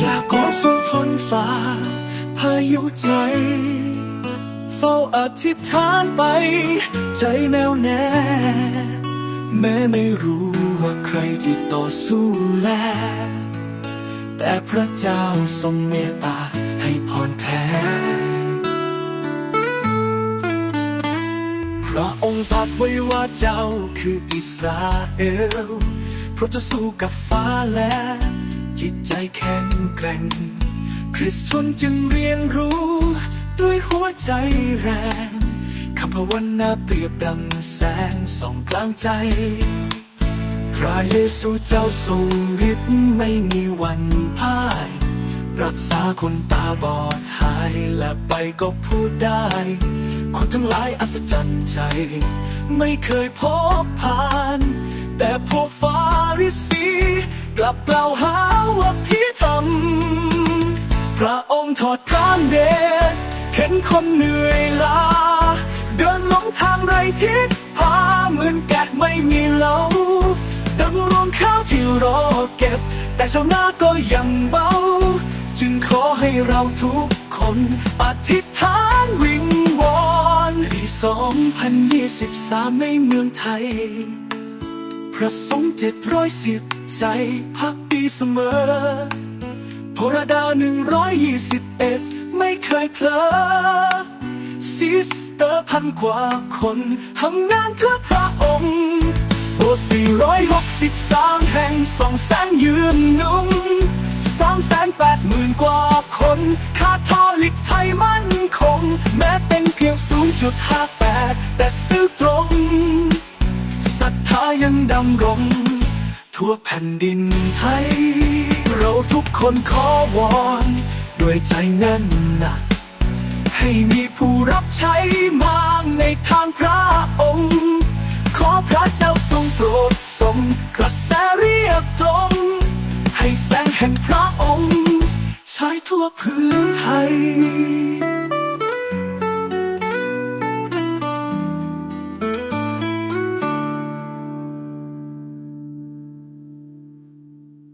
อยากกอดสุดทนฝ่าพายุใจ เฝ้าอธิษฐานไป ใจแน่วแน่ แม้ไม่รู้ว่าใครที่ต่อสู้แล แต่พระเจ้าทรงเมตตาให้พรแท้พระองค์ตรัสไว้ว่าเจ้าคืออิสราเอล เพราะจะสู้กับฟ้าและ แข็งแกร่ง คริสชนจึงเรียนรู้ ด้วยหัวใจแรง คำภาวนาเปรียบดังแสงส่องกลางใจ พระเยซูเจ้าทรงฤทธิ์ไม่มีวันพ่าย รักษาคนตาบอดหายและไปก็พูดได้ คนทั้งหลายอัศจรรย์ใจ ไม่เคยพบผ่าน แต่พวกฟาริสี กลับกล่าวหาว่าพิธรรมพระองค์ทอดกรานเดชเห็นคนเหนื่อยล้าเดินลงทางไรทิศพาเหมือนแกะไม่มีเหลาดังรวงข้าวที่รอเก็บ แต่ชาวนาก็ยังเบา จึงขอให้เราทุกคนอธิษฐานวิงวอนปี2023 ในเมืองไทย พระสงฆ์เจ็ดร้อยสิบ ใจพักดีเสมอโพรดาหนึ่งร้อยยี่สิบเอ็ดไม่เคยเพลอซิสเตอร์พันกว่าคนทำงานเพื่อพระองค์โบสี่ร้อยหกสิบสามแห่งสองแสนยืนนุ่งสามแสนแปดหมื่นกว่าคนคาทอลิกไทยมั่นคง แม้เป็นเพียง0.58แต่ซื่อตรงศรัทธายังดำรง ทั่วแผ่นดินไทย เราทุกคนขอวอนด้วยใจแน่นหนักให้มีผู้รับใช้มาในทางพระองค์ ขอพระเจ้าทรงโปรดทรงกระแสเรียบตรง ให้แสงแห่งพระองค์ ใช้ทั่วพื้นไทย